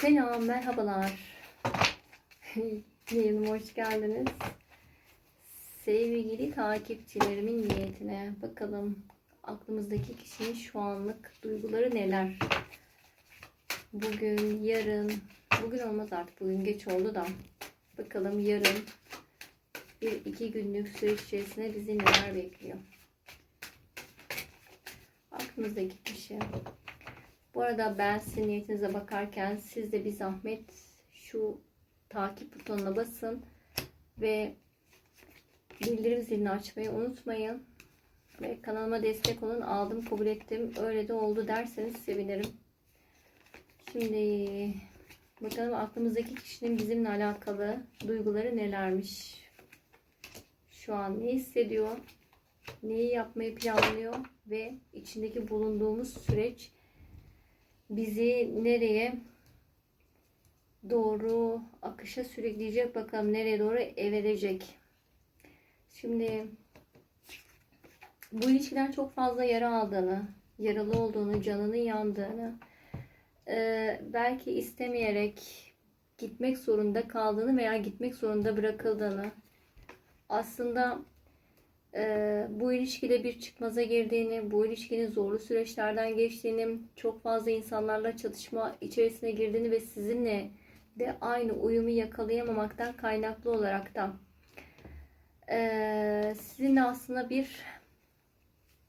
Selam, merhabalar. Yayınıma hoş geldiniz. Sevgili takipçilerimin niyetine bakalım aklımızdaki kişinin şu anlık duyguları neler? Bugün, yarın, bugün olmaz artık bugün geç oldu da bakalım yarın bir iki günlük süreç içerisinde bizi neler bekliyor? Aklımızdaki kişi bu arada ben sizin niyetinize bakarken siz de bir zahmet şu takip butonuna basın ve bildirim zilini açmayı unutmayın. Ve kanalıma destek olun. Aldım, kabul ettim. Öyle de oldu derseniz sevinirim. Şimdi bakalım aklımızdaki kişinin bizimle alakalı duyguları nelermiş. Şu an ne hissediyor? Neyi yapmayı planlıyor? Ve içindeki bulunduğumuz süreç bizi nereye doğru akışa sürükleyecek bakalım nereye doğru evirecek. Şimdi bu ilişkiden çok fazla yara aldığını, yaralı olduğunu, canının yandığını, e, belki istemeyerek gitmek zorunda kaldığını veya gitmek zorunda bırakıldığını, aslında e, bu ilişkide bir çıkmaza girdiğini, bu ilişkinin zorlu süreçlerden geçtiğini, çok fazla insanlarla çatışma içerisine girdiğini ve sizinle de aynı uyumu yakalayamamaktan kaynaklı olarak da e, sizinle aslında bir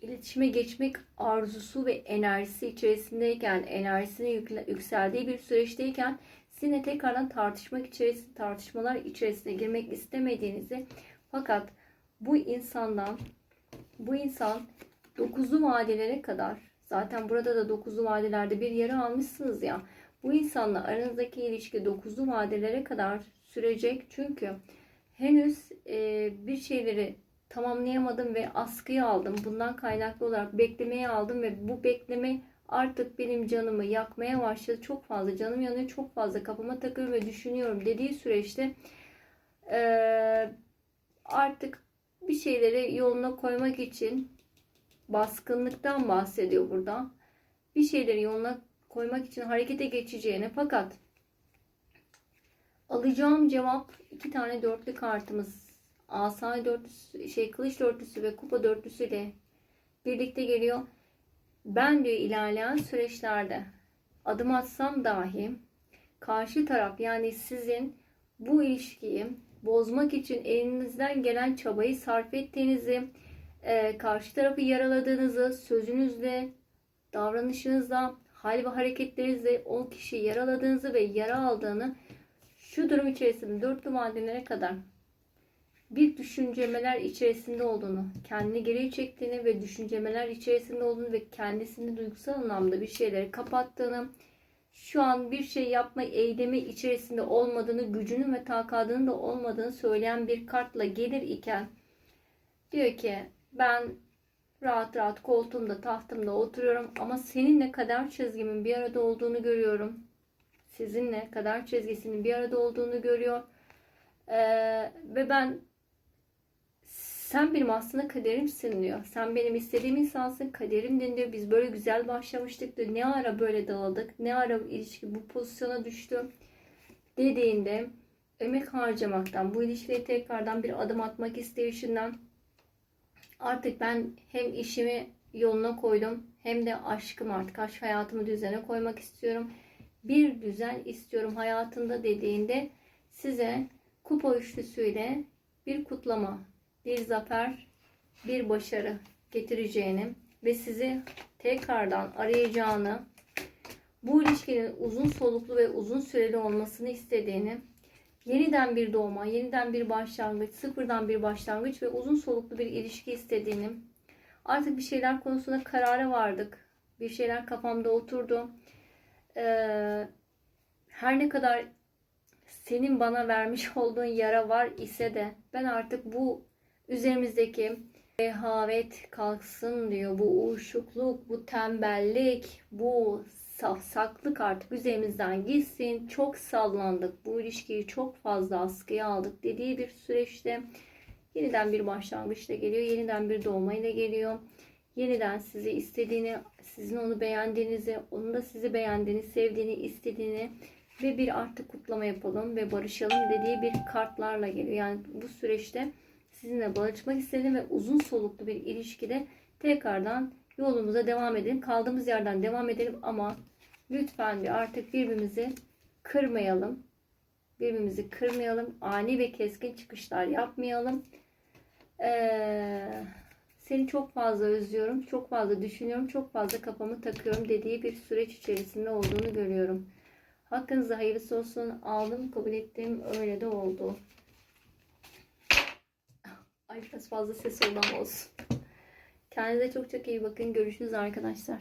iletişime geçmek arzusu ve enerjisi içerisindeyken, enerjisine yükle, yükseldiği bir süreçteyken sizinle tekrardan tartışmak içerisinde, tartışmalar içerisine girmek istemediğinizi fakat bu insandan bu insan dokuzlu vadelere kadar zaten burada da dokuzlu vadelerde bir yere almışsınız ya bu insanla aranızdaki ilişki dokuzlu vadelere kadar sürecek çünkü henüz e, bir şeyleri tamamlayamadım ve askıya aldım. Bundan kaynaklı olarak beklemeye aldım ve bu bekleme artık benim canımı yakmaya başladı. Çok fazla canım yanıyor, çok fazla kafama takıyorum ve düşünüyorum dediği süreçte e, artık bir şeyleri yoluna koymak için baskınlıktan bahsediyor burada. Bir şeyleri yoluna koymak için harekete geçeceğine fakat alacağım cevap iki tane dörtlü kartımız asa dörtlüsü şey kılıç dörtlüsü ve kupa dörtlüsü ile birlikte geliyor. Ben diyor ilerleyen süreçlerde adım atsam dahi karşı taraf yani sizin bu ilişkiyi bozmak için elinizden gelen çabayı sarf ettiğinizi, e, karşı tarafı yaraladığınızı, sözünüzle, davranışınızla, hal ve hareketlerinizle o kişiyi yaraladığınızı ve yara aldığını şu durum içerisinde dörtlü madenlere kadar bir düşüncemeler içerisinde olduğunu, kendini geri çektiğini ve düşüncemeler içerisinde olduğunu ve kendisini duygusal anlamda bir şeyleri kapattığını, şu an bir şey yapma eylemi içerisinde olmadığını, gücünün ve takadının da olmadığını söyleyen bir kartla gelir iken diyor ki ben rahat rahat koltuğumda tahtımda oturuyorum ama seninle kader çizgimin bir arada olduğunu görüyorum. Sizinle kader çizgisinin bir arada olduğunu görüyor. Ee, ve ben sen benim aslında kaderimsin diyor. Sen benim istediğim insansın, kaderimdin diyor. Biz böyle güzel başlamıştık diyor. Ne ara böyle dağıldık, ne ara ilişki bu pozisyona düştü dediğinde emek harcamaktan, bu ilişkiye tekrardan bir adım atmak isteyişinden artık ben hem işimi yoluna koydum hem de aşkım artık aşk hayatımı düzene koymak istiyorum. Bir düzen istiyorum hayatında dediğinde size kupa üçlüsüyle bir kutlama bir zafer, bir başarı getireceğini ve sizi tekrardan arayacağını, bu ilişkinin uzun soluklu ve uzun süreli olmasını istediğini, yeniden bir doğma, yeniden bir başlangıç, sıfırdan bir başlangıç ve uzun soluklu bir ilişki istediğini, artık bir şeyler konusunda karara vardık. Bir şeyler kafamda oturdu. Ee, her ne kadar senin bana vermiş olduğun yara var ise de ben artık bu üzerimizdeki rehavet kalksın diyor. Bu uyuşukluk, bu tembellik, bu safsaklık artık üzerimizden gitsin. Çok sallandık. Bu ilişkiyi çok fazla askıya aldık dediği bir süreçte yeniden bir başlangıçla geliyor. Yeniden bir doğmayla geliyor. Yeniden sizi istediğini, sizin onu beğendiğinizi, onun da sizi beğendiğini, sevdiğini, istediğini ve bir artık kutlama yapalım ve barışalım dediği bir kartlarla geliyor. Yani bu süreçte sizinle barışmak istedim ve uzun soluklu bir ilişkide tekrardan yolumuza devam edelim. Kaldığımız yerden devam edelim ama lütfen bir artık birbirimizi kırmayalım. Birbirimizi kırmayalım. Ani ve keskin çıkışlar yapmayalım. Ee, seni çok fazla özlüyorum. Çok fazla düşünüyorum. Çok fazla kafamı takıyorum dediği bir süreç içerisinde olduğunu görüyorum. Hakkınızda hayırlısı olsun. Aldım, kabul ettim. Öyle de oldu. Ay biraz fazla ses olan olsun. Kendinize çok çok iyi bakın. Görüşürüz arkadaşlar.